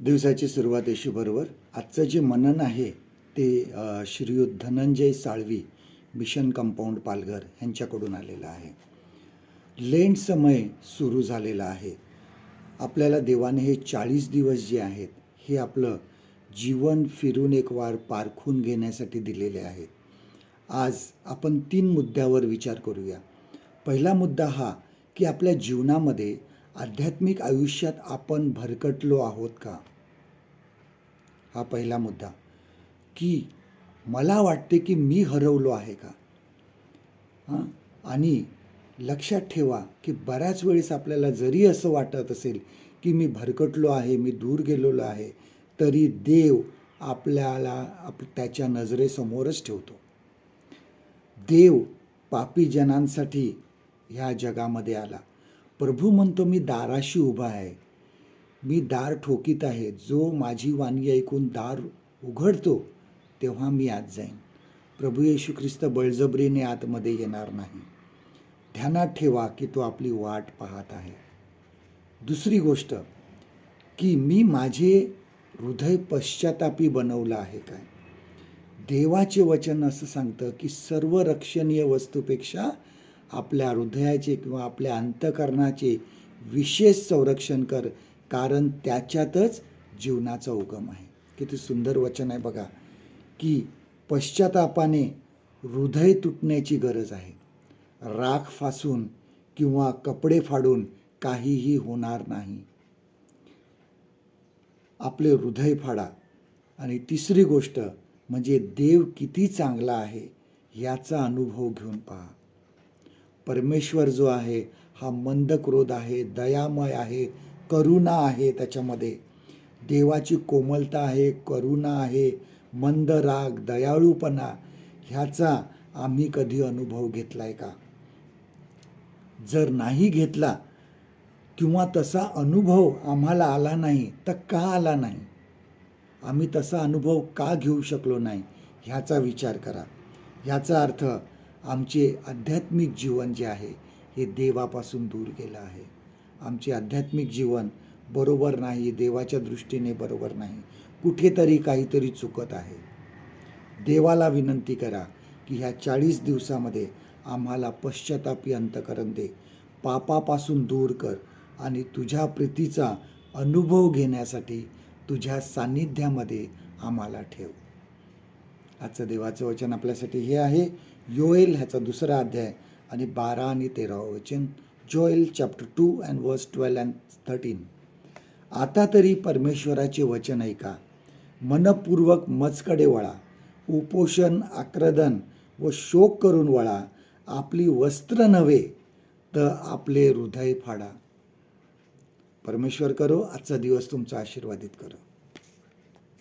दिवसाची सुरुवात येशूबरोबर आजचं जे मनन आहे ते श्रीयुत धनंजय साळवी मिशन कंपाऊंड पालघर यांच्याकडून आलेलं आहे. लेंट समय सुरू झालेला आहे. आपल्याला देवाने हे चाळीस दिवस जे आहेत हे आपलं जीवन फिरून एक वार पारखून घेण्यासाठी दिलेले आहेत. आज आपण तीन मुद्द्यावर विचार करूया. पहिला मुद्दा हा की आपल्या जीवनामध्ये आध्यात्मिक आयुष्यात आपण भरकटलो आहोत का? हा पहिला मुद्दा. की मला वाटते की मी हरवलो आहे का? हां? आणि लक्षात ठेवा की बऱ्याच वेळेस आपल्याला जरी असं वाटत असेल की मी भरकटलो आहे मी दूर गेलेलो आहे तरी देव आपल्याला आप त्याच्या नजरेसमोरच ठेवतो. देव पापी जनांसाठी ह्या जगामध्ये आला. प्रभू म्हणतो मी दाराशी उभा आहे. मी दार ठोकीत आहे. जो माझी वाणी ऐकून दार उघडतो तेव्हा मी आत जाईन. प्रभू येशू ख्रिस्त बळजबरीने आतमध्ये येणार नाही. ध्यानात ठेवा की तो आपली वाट पाहत आहे. दुसरी गोष्ट की मी माझे हृदय पश्चातापी बनवलं आहे काय? देवाचे वचन असं सांगतं की सर्व रक्षणीय वस्तूपेक्षा आपल्या हृदयाचे किंवा आपल्या अंतकरणाचे विशेष संरक्षण कर कारण त्याच्यातच जीवनाचा उगम आहे. किती सुंदर वचन आहे बघा की पश्चातापाने हृदय तुटण्याची गरज आहे. राख फासून किंवा कपडे फाडून काहीही होणार नाही. आपले हृदय फाडा. आणि तिसरी गोष्ट म्हणजे देव किती चांगला आहे याचा अनुभव घेऊन पहा. परमेश्वर जो आहे हा मंद क्रोध आहे दयामय आहे करुणा आहे त्याच्यामध्ये. देवाची कोमलता आहे करुणा आहे मंद राग दयाळूपणा ह्याचा आम्ही कधी अनुभव घेतला आहे का? जर नाही घेतला किंवा तसा अनुभव आम्हाला आला नाही तर का आला नाही? आम्ही तसा अनुभव का घेऊ शकलो नाही? ह्याचा विचार करा. ह्याचा अर्थ आमचे आध्यात्मिक जीवन जे आहे हे देवापासून दूर गेलं आहे. आमचे आध्यात्मिक जीवन बरोबर नाही देवाच्या दृष्टीने बरोबर नाही. कुठेतरी काहीतरी चुकत आहे. देवाला विनंती करा की ह्या चाळीस दिवसामध्ये आम्हाला पश्चातापी अंतकरण दे. पापापासून दूर कर आणि तुझ्या प्रीतीचा अनुभव घेण्यासाठी तुझ्या सान्निध्यामध्ये आम्हाला ठेव. आजचं देवाचं वचन आपल्यासाठी हे आहे. योएल ह्याचा दुसरा अध्याय आणि बारा आणि तेरावं वचन Joel chapter two and verse twelve and thirteen आता तरी परमेश्वराचे वचन ऐका. मनपूर्वक मजकडे वळा. उपोषण आक्रदन व शोक करून वळा. आपली वस्त्र नव्हे तर आपले हृदय फाडा. परमेश्वर करो आजचा दिवस तुमचा आशीर्वादित करो.